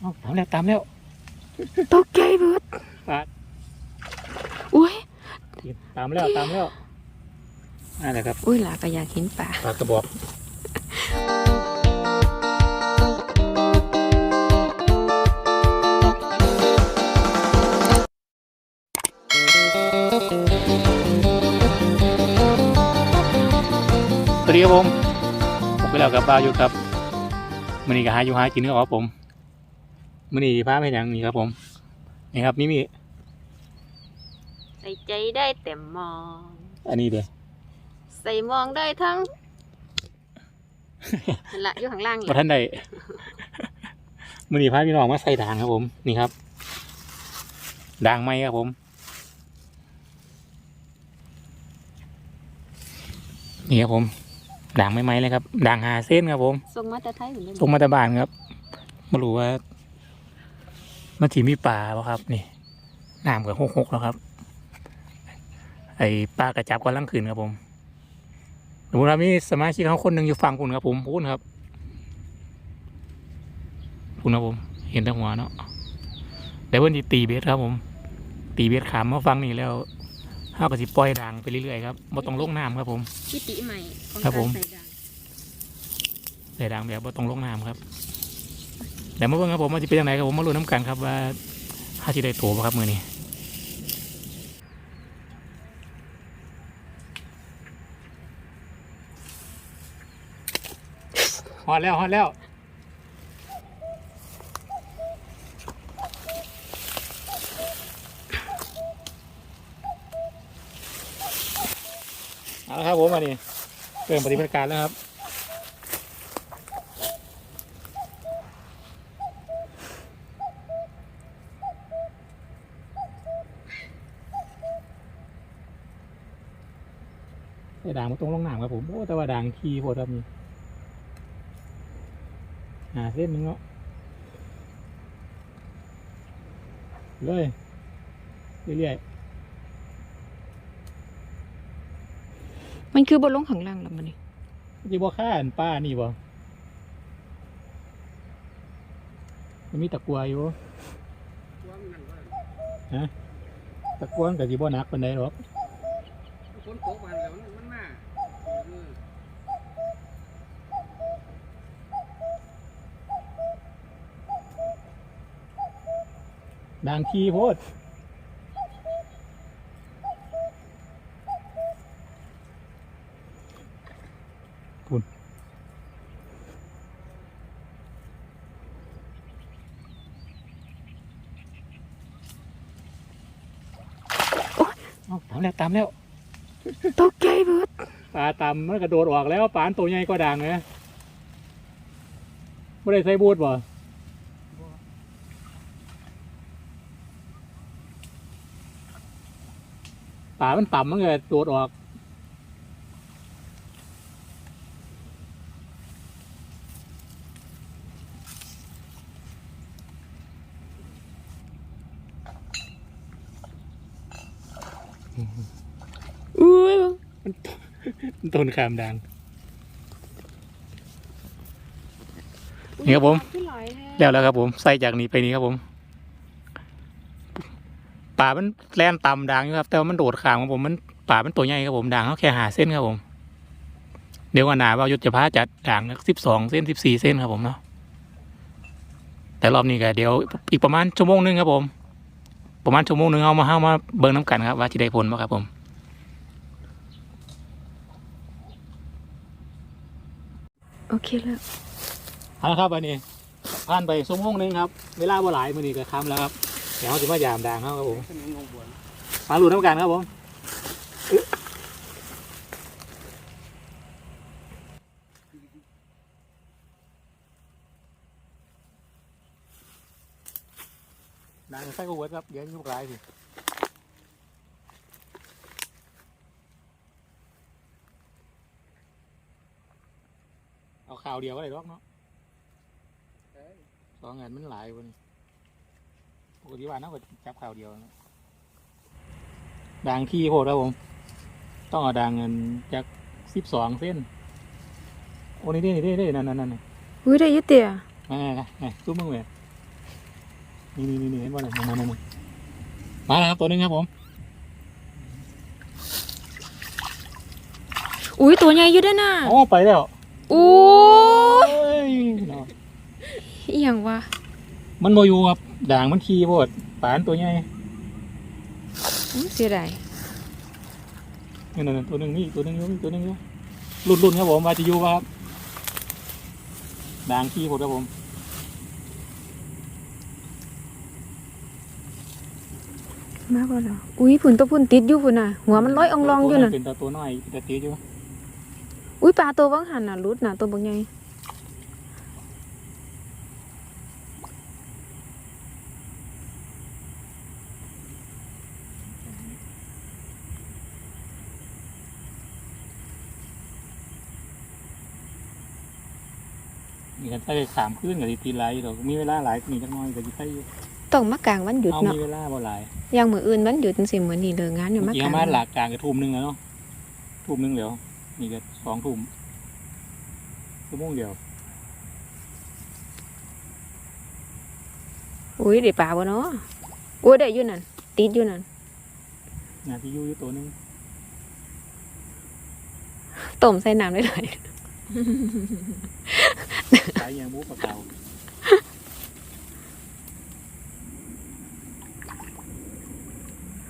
เอาตามแล้วตามแล้วตกใจเบิดปาดอุ้ยตามแล้วตามแล้วนั่นแหละครับอุ้ยหลาก็อยากเห็นป่าปลากระบอกสวัสดีครับผมผมไปแล้วกับบาวอยู่ครับมือนี้ก็หาอยู่หากินเนื้อครับผม มือนี้พาไปอย่างนี้ครับผม นี่ครับ นี่มีใส่ใจได้แต่มอง อันนี้เด้อใส่มองได้ทั้งนั่นละอยู่ข้างล่างนี่มาท่านใดมือนี้พาพี่น้องมาใส่ด่างครับผม นี่ครับ ด่างไม้ครับผม นี่ครับผม ด่างไม้ไม้เลยครับ ด่างหาเส้นครับผม ส่งมาแต่ไทยเหมือนเดิมตรงมาตาบานครับมารู้ว่า มันถีมีป่าปะครับ นี่น้ำกับหกหกแล้วครับ ไอ้ปลากระจับก็ลังขืนครับผมสมมติว่ามีสมาชิกเขาคนหนึ่งอยู่ฝั่งคุณครับผมพูดครับพูดนะผม เห็นแต่หัวเนาะเดี๋ยวเพิ่นจะตีเบสครับผม ตีเบสขามมาฟังนี่แล้วห้าก็สิปล่อยดังไปเรื่อยๆครับบ่ต้องลงน้ำครับผมมิติใหม่ของครับกาผมใส่ด่างใส่ดังแบบบ่ต้องลงน้ำครับ เดี๋ยวมาเบิ่งครับผมมันจะเป็นยังไงครับผมมาลุ้นน้ำกันครับว่าถ้าจะได้ตัวบ่ครับมือนี้ฮอดแล้วฮอดแล้วเอาละครับผมมานี่เริ่มปฏิบัติการแล้วครับ ไอ้ด่างมันตรงลงน้ำครับผมโอ้แต่ว่าด่างทีโพดครับนี่หาเส้นหนึงเนาะเลยเรื่อยมันคือบนลงข้างล่างแล้วมันนี่ๆจีบ่ฆ่าอันป้านี่บ่มันมีตะกัวอยู่ฮะตะกัวมันกับจีบ่หนักปานใดหรอกคนโตมาแล้วมันมันมาเออ ด่างทีโพดคุณเอาตามแล้วตามแล้วตกใจเบิดปลาตำมันกระโดดออกแล้วปลาอันตัวใหญ่ก็ด่างเลยไม่ได้ใส่บูทบ่ ปลามันต่ำมันก็โดดออกอุ้ยต้นขามด่างนี่ครับผมขึ้นหลายแท้แล้วแล้วครับผม ใส่จากนี้ไปนี้ครับผม ป่ามันแล่นต่ำด่างอยู่ครับ แต่ว่ามันโดดขามครับผมมันป่ามันตัวใหญ่ครับผมด่างเขาแค่หาเส้นครับผม เดี๋ยววันหนาว่ายุทธจะพาจัดด่างสิบสองเส้นสิบสี่เส้นครับผมเนาะแต่รอบนี้ก็เดี๋ยวอีกประมาณชั่วโมงหนึงครับผม ประมาณชั่วโมงหนึงเอามาห้ามาเบิ่งน้ำกันครับว่าจะได้ผลไหมครับผมโอเคแล้วเอาละครับวันนี้ผ่านไปชั่วโมงหนึงครับ เวลาบ่หลายมือนี้ก็ค่ำแล้วครับ เดี๋ยวเขาจะมายามด่างเขาครับผมมาหลุดน้ำกันครับผมด่างใส่กเวิร์ดครับเดี๋ยวยุกลายสิเอาข่าวเดียวก็ได้หรอกเนาะสองงานมันหลายวันป กติว่าน่าจะจับข่าวเดียวนะด่างที่โหดครับผม ต้องเอาด่างเงินจากสิบสองเส้น โอ้นี่นี่นี่นี่นั่นนั่นนั่นอุ้ยได้อยุติอะนั่นนั่นนั่นตู้มึงเว้ยนี่นี่นี่เห็นบ่เนี่ยมามามามาแล้วครับตัวหนึงครับผม อุ้ยตัวใหญ่อยู่เด้วยน่ะโอ้ไปแล้วโอ้ยโอ้ยเนาะอีหยังวะ มันโมอยู่ครับด่างมันขี้โพดปานตัวใหญ่อื้อเสียดายนี่นั่นๆตัวหนึงนี่ตัวหนึงอยู่อีกตัวหนึงอยู่รุ่นรุ่นครับผมว่าจะอยู่ป่ะครับด่างขี้โพดครับผมมาบ่ล่ะอุ้ยผุนตัวผุนติดอยู่พุ่นน่ะ หัวมันลอยอองลองอยู่น่ะเป็นตัวตัวน้อยเป็นตัวตีอยู่อุ้ยปลาตัวบังหันน่ะรุดน่ะตัวบักใหญ่ กันใช้สามคืนกับตีหลายอยู่ดอกมีเวลาหลายมีจักหน้อยก็สิใช้อยู่ต้องมากลางวันหยุดเอาเนาะมีเวลาบ่หลายอย่างมื้ออื่นวันหยุดจังซี่มื้อนี้เลิกงานอยู่มาเมื่อกี้กลางมาหลักกลางกับทุ่มหนึงแล้วเนาะทุ่มหนึงเดี๋ยวนี่ก็สองทุ่มชั่วโมงเดียวอุ้ยได้ปลาบ่เนาะอุ้ยได้อยู่นั่นติดอยู่นั่นนาทีอยู่อยู่ตัวหนึงต้มใส่น้ำได้เลย สายยางบูปลาเก่า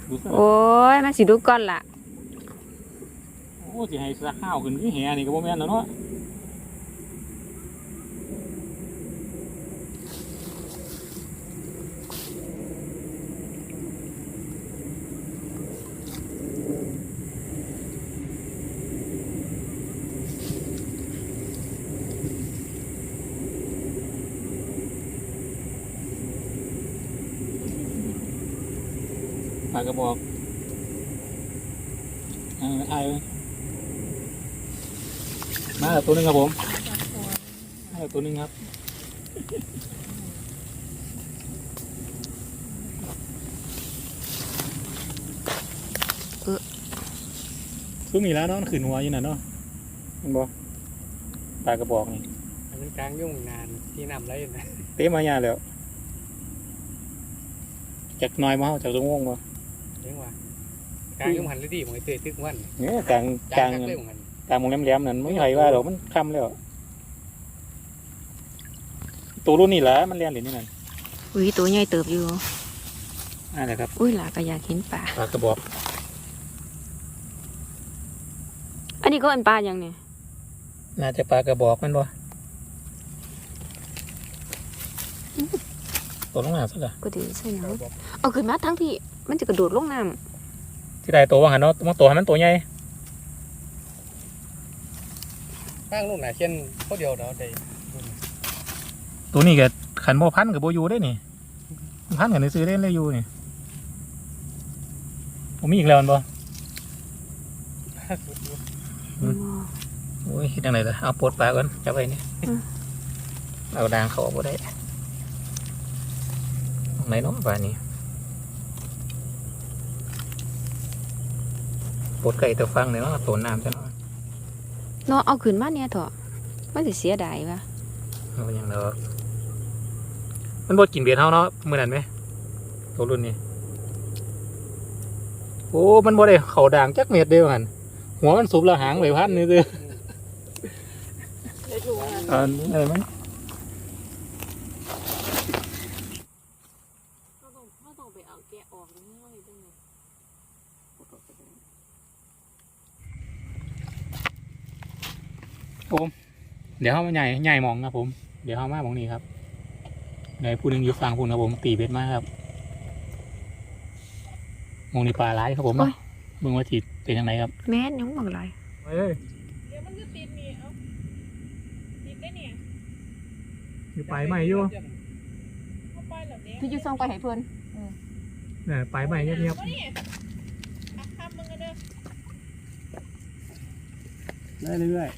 ดูสิโอ้ยมาสิดูก่อนล่ะ โอ้สิให้สักข้าวขึ้นคือแหนี่ก็บ่แม่นแล้วเนาะ ปากกระบอกเออไอ้เว้ยมาแล้วตัวหนึงครับผมมาแล้วตัวหนึงครับเออซุ้มอีกแล้วเนาะมันขืนหัวอยู่น่ะเนาะเห็นบ่ปากกระบอกนี่อันนั้นกลางยุ่งนานที่นำไรอยู่นะเต้มาหยาแล้วจากหน้อยมาเฮาจากตรงวงบ่เรียกว่ากลางยุ่งหันเลยดีมันเตยตึกวันเนี่ยกลางกจาลางงคักเลยมันกลางหมองแหลมๆนั่นไม่ใครว่าหรอกมันค่ำแล้วตัวรุ่นนี่แหละมันเรียนเหรียญนี่นั่นอุ้ยตัวใหญ่เติบอยู่อ่าแหละครับอุ้ยหลาก็อยากเห็นปลาปลากระบอก อันนี้ก็เป็นปลาอย่างเนี่ยน่าจะปลากระบอกมันบ่ตัวลงน้ำสักอะก็ถือใส่น้ำเอาขึ้นมาทั้งพี่ มันจะกระโดดลงน้ที่ได้ตัวว่าหันเนาะมันตัวให้มันตัวใหญ่กลางลูกหนาเช่นเขาเดียวเนาะได้ตัวนี้ก็ขันโมพันกับโบอยูได้นี่พันกันซื้อเล่นเลยอยูนี่ผมมีอีกแล้วอันบ่ำอืมโอ้ยคิดยังไงล่ะเอาปลดปลาก่อนจับไปนี่อืมเอาดางเขาบ่ได้ตรงไหนเน้องปลานี้ ปลดไก่ตัวฟังเลยเนาะตัวน้ำจะเนาะเนาะเอาขึ้นมาเนี่ยเถอะมันจะเสียดายวะมันเป็นหยังเนาะมันบดกินเบียร์เท่าเนาะมือนั้นไหมตัวรุ่นนี้โอ้มันบ่ได้เขาด่างจักเม็ดเดียวกันหัวมันสุบและหางไปพันนี่เด้อได้ถูกอ่าอะไรมั้ยเขาต้องเขาต้องไปเอาแกะออกนี่ว่าจังไง เดี๋ยวเขามาใหญ่ใหญ่หมองครับผม เดี๋ยวเขามาหมองนี้ครับเดี๋ยวผู้หนึงอยู่ฟังพูนครับผม ตีเบ็ดมาครับหมองนี้ปลาร้ายครับผมเนาะเบิ่งว่าจีเป็นยังไงครับแม่นยังบังไรเอ้ยเดี๋ยวมันจะติดนี่เอาติดได้เนี่ยอยู่ปลายใหม่อยู่เข้าไปแล้วเนี่ยพี่จะส่งไปให้เพื่อนเนี่ยปลายใหม่เงียบวะนี่อะข้ามมึงกันเด้อๆได้เรื่อย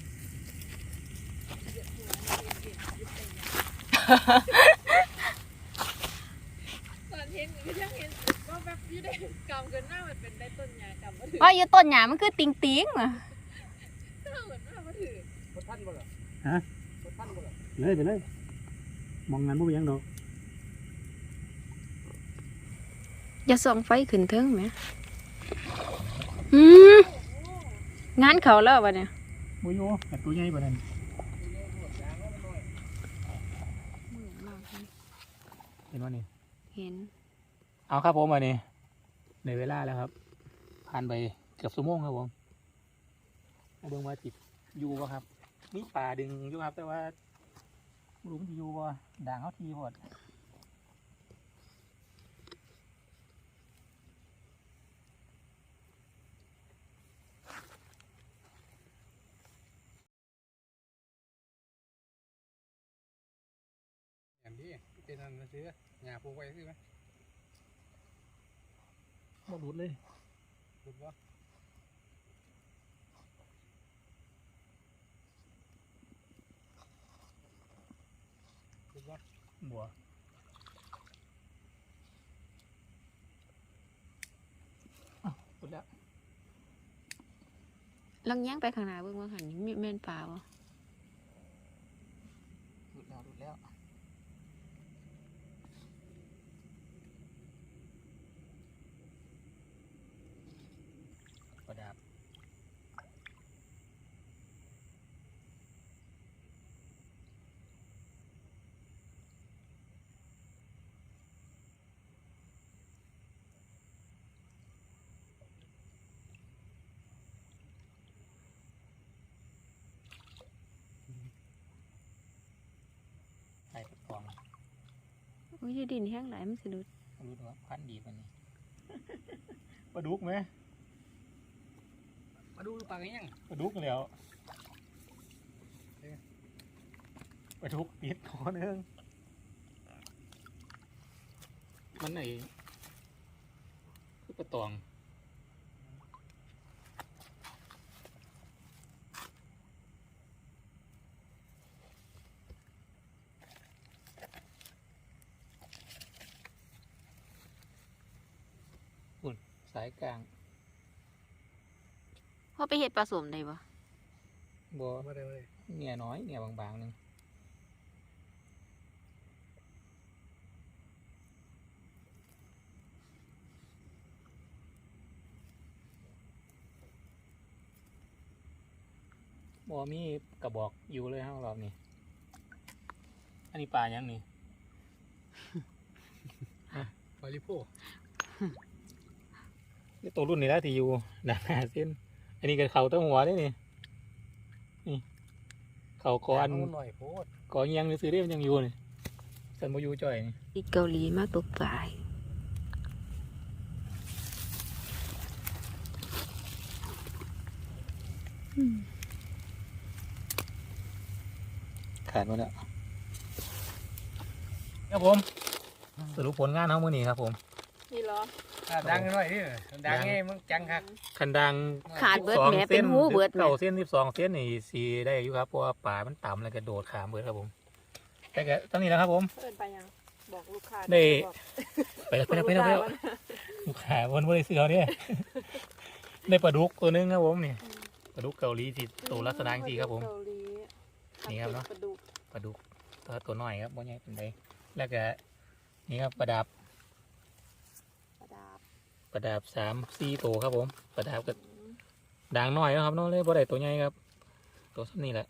ตอนเห็นก็ยังเห็นว่าแบบอยี่ได้กำเกินหน้ามันเป็นได้ต้นยากำมาถือว่าอยู่ต้นหญ้ามันคือติงติงอะเท่าเหมือนหน้ามาถือรถท่านบ่ล่ะฮะรถท่านบ่ล่ะเลยไปเลยมองงานบ่เป็นหยังดอกอย่าส่องไฟขึ้นเทิงไหมอืมงานเขาแล้ววะเนี่ยโมโยแต่ตัวใหญ่ปานนั้ เห็นว่านี่ เห็น เอาครับผมวันนี้ในเวลาแล้วครับ ผ่านไปเกือบชั่วโมงครับผมมาเบิ่งว่าจิตอยู่ป่ะครับ มีป่าดึงอยู่ครับ แต่ว่าบ่รู้มันจะอยู่ป่ะด่างเขาทีพอด ดีเป็นอันนั้นซื้อหญ้าปลูกไว้ซื้อไหมบ่หลุดเลยหลุดวะหลุดวะบัวอ้าวหลุดแล้วลังย่างไปข้างหน้าเบิ่งว่าหันมีแม่นป่าวะ หลุดแล้วหลุดแล้วกระดาษ ใส่กล่องโอ้ยดินแห้งหลายมันสิหลุดรู้ตัวพันดีกว่านี้ปลาดุกไหมมาดูปลากันยังปลาดุกแล้วปลาดุกติดคอนึงมันไหนคือปลาตองอุ่น สายกลางพอไปเฮ็ดปลาสมได้บ่บัวมาได้เลยเนี่ยน้อยเนี่ยบางๆหนึงบัวมีกระบอกอยู่เลยครับรอบนี้อันนี้ปลายังนี่ ปลาลิโพ นี่ตัวรุ่นนี้แล้วที่อยู่หนาหาเส้น อันนี้ก็เขาตั้งหัวได้นี่นี่ เขาก้อนหน่อยโพดก้อนยังซื้อได้มันยังอยู่นี่สันโมยูจ่อยนี่อีเกาหลีมาตกปลาอืมขาดหมดแล้วครับผม สรุปผลงานเขามื่อนี้ครับผม นี่เหรอ ดังหน่อยดิดังไงมึงจังครับคันดังขาดเบิด12แหมเป็นหูเบิดแหม เก้าเส้นสิบสองเส้นนี่สีได้อยู่ครับเพราะว่าป่ามันต่ำแล้วก็โดดขามเบิดครับผม แต่ก็ตอนนี้แล้วครับผมเอินไปยัง บอกลูกค้าได้ บอกไปแล้วไปแล้วไปแล้วไปแล้วลูกค้าวันบริสุทธิ์เขาเนี่ยได้ปลาดุกตัวหนึงครับผมนี่ปลาดุกเกาหลีที่ตัวลักษณะจริงๆครับผม เกาหลีนี่ครับเนาะปลาดุกปลาดุกตัวตัวน้อยครับบ่ใหญ่เป็นไดแล้วก็นี่ครับประดับปลาดาบ ประดับสามสี่ตัวครับผมประดับก็ด่างน้อยนะครับเน้องเลยบ่ได้ตัวใหญ่ครับ ตัวสักนี่แหละ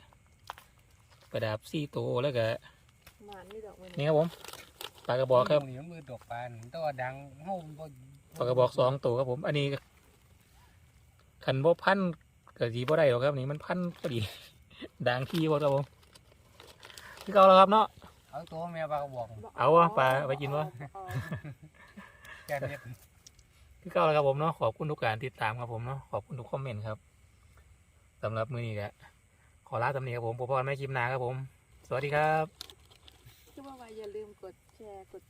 ประดับสี่ตัวแล้วก็หวานนี่ดอกมันนี่ครับผมปลากระบอกครับนี่มือดอกปลาตัวดังเฮาบ่ปลากระบอกสองตัวครับผม อันนี้ขันบ่พันก็สีบ่ได้หรอกครับนี่มันพันพอดีด่างที่บ่ครับผมที่เก่าแล้วครับเนาะเอาตัวแม่ปลากระบอกเอาวะปลาไปกินวะเอาแกเน็ คือเก่าแล้วครับผมเนาะขอบคุณทุกการติดตามครับผมเนาะขอบคุณทุกคอมเมนต์ครับสำหรับมือนี้ก็ขอลาตำหนิครับผมพบกันไม่คลิปหน้าครับผม สวัสดีครับ คือว่าไว้อย่าลืมกดแชร์กด